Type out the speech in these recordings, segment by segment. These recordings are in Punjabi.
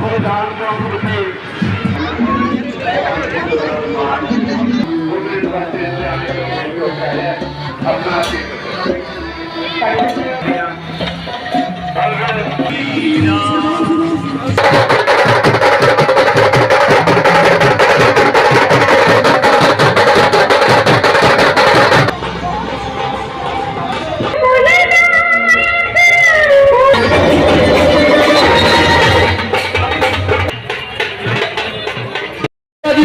ਵਿਖੇ ਜੀ ਬਹੁਤ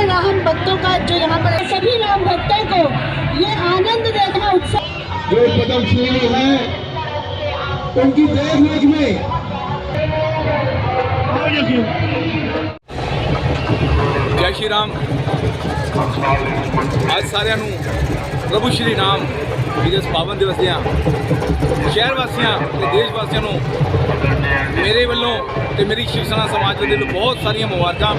राम भक्तों का जो यहाँ पर है, सभी राम भक्तों को ये आनंद देना उत्सव जो पद्मश्री है उनकी देखरेख में ਜੈ ਸ਼੍ਰੀ ਰਾਮ ਅੱਜ ਸਾਰਿਆਂ ਨੂੰ ਪ੍ਰਭੂ ਸ਼੍ਰੀ ਰਾਮ ਜੀ ਦੇ ਇਸ ਪਾਵਨ ਦਿਵਸ ਦੀਆਂ ਸ਼ਹਿਰ ਵਾਸੀਆਂ ਤੇ ਦੇਸ਼ ਵਾਸੀਆਂ ਨੂੰ ਮੇਰੇ ਵੱਲੋਂ ਤੇ ਮੇਰੀ ਸ਼ਿਵ ਸੈਨਾ ਸਮਾਜ ਦੇ ਵੱਲੋਂ ਬਹੁਤ ਸਾਰੀਆਂ ਮੁਬਾਰਕਾਂ।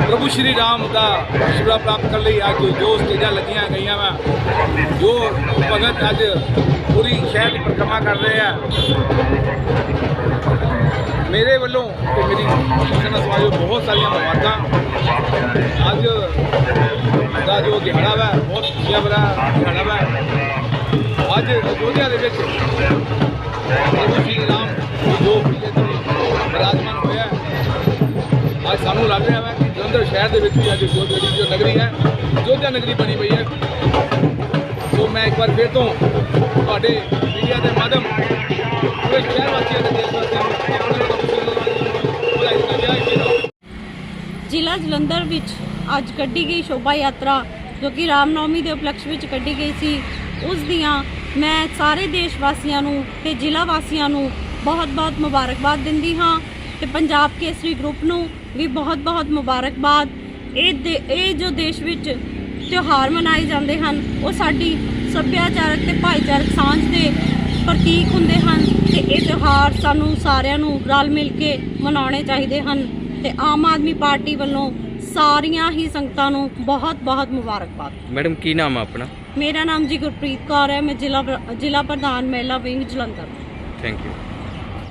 ਪ੍ਰਭੂ ਸ਼੍ਰੀ ਰਾਮ ਦਾ ਆਸ਼ੀਰਵਾਦ ਪ੍ਰਾਪਤ ਕਰਨ ਲਈ ਅੱਜ ਜੋ ਸਟੇਜਾਂ ਲੱਗੀਆਂ ਗਈਆਂ ਵਾ, ਜੋ ਭਗਤ ਅੱਜ ਪੂਰੀ ਸ਼ਹਿਰ ਦੀ ਪਰਿਕਰਮਾ ਕਰ ਰਹੇ ਆ। ਮੇਰੇ ਵੱਲੋਂ ਤੇ ਮੇਰੀ ਸ਼ਿਵ ਸੈਨਾ ਸਮਾਜ ਵੱਲੋਂ ਬਹੁਤ ਸਾਰੀਆਂ ਮੁਬਾਰਕਾਂ। ਅੱਜ ਦਾ ਜੋ ਦਿਹਾੜਾ ਵਾ, ਬਹੁਤ ਖੁਸ਼ੀਆਂ ਭਰਾ ਦਿਹਾੜਾ ਵਾ। ਅੱਜ ਅਯੋਧਿਆ ਦੇ ਵਿੱਚ ਸ਼ਹਿਰ ਦੇ ਵਿੱਚ ਵੀ ਅੱਜ ਅਯੋਧਿਆ ਦੀ ਜੋ ਨਗਰੀ ਹੈ ਅਯੋਧਿਆ ਨਗਰੀ ਬਣੀ ਪਈ ਹੈ। ਸੋ ਮੈਂ ਇੱਕ ਵਾਰ ਫਿਰ ਤੋਂ ਤੁਹਾਡੇ ਮੀਡੀਆ ਦੇ ਮਾਧਿਅਮ ਪੂਰੇ ਸ਼ਹਿਰ ਵਾਸੀਆਂ ਦੇ ਦੇਸ਼ ਵਾਸੀਆਂ ਨੂੰ ਜ਼ਿਲ੍ਹਾ ਜਲੰਧਰ ਵਿੱਚ ਅੱਜ ਕੱਢੀ ਗਈ ਸ਼ੋਭਾ ਯਾਤਰਾ, ਜੋ ਕਿ ਰਾਮਨੌਮੀ ਦੇ ਉਪਲਕਸ਼ ਵਿੱਚ ਕੱਢੀ ਗਈ ਸੀ। ਉਸ ਦੀਆਂ ਮੈਂ ਸਾਰੇ ਦੇਸ਼ ਵਾਸੀਆਂ ਨੂੰ ਤੇ ਜ਼ਿਲ੍ਹਾ ਵਾਸੀਆਂ ਨੂੰ ਬਹੁਤ-ਬਹੁਤ ਮੁਬਾਰਕਬਾਦ ਦਿੰਦੀ ਹਾਂ। ਤੇ ਪੰਜਾਬ ਕੇਸਰੀ ਗਰੁੱਪ ਨੂੰ ਵੀ ਬਹੁਤ-ਬਹੁਤ ਮੁਬਾਰਕਬਾਦ। ਇਹ ਇਹ ਜੋ ਦੇਸ਼ ਵਿੱਚ ਤਿਉਹਾਰ ਮਨਾਏ ਜਾਂਦੇ ਹਨ ਉਹ ਸਾਡੀ ਸੱਭਿਆਚਾਰਕ ਤੇ ਭਾਈਚਾਰਕ ਸਾਂਝ ਦੇ ਪ੍ਰਤੀਕ ਹੁੰਦੇ ਹਨ ਤੇ ਇਹ ਤਿਉਹਾਰ ਸਾਨੂੰ ਸਾਰਿਆਂ ਨੂੰ ਰਲ ਮਿਲ ਕੇ ਮਨਾਉਣੇ ਚਾਹੀਦੇ ਹਨ ਤੇ ਆਮ ਆਦਮੀ ਪਾਰਟੀ ਵੱਲੋਂ ਸਾਰੀਆਂ ਹੀ ਸੰਗਤਾਂ ਨੂੰ ਬਹੁਤ-ਬਹੁਤ ਮੁਬਾਰਕਬਾਦ। ਮੈਡਮ ਕੀ ਨਾਮ ਆ ਆਪਣਾ? ਮੇਰਾ ਨਾਮ ਜੀ ਗੁਰਪ੍ਰੀਤ ਕੌਰ ਹੈ ਮੈਂ ਜ਼ਿਲ੍ਹਾ ਜ਼ਿਲ੍ਹਾ ਪ੍ਰਧਾਨ ਮਹਿਲਾ ਵਿੰਗ ਜਲੰਧਰ। Thank you.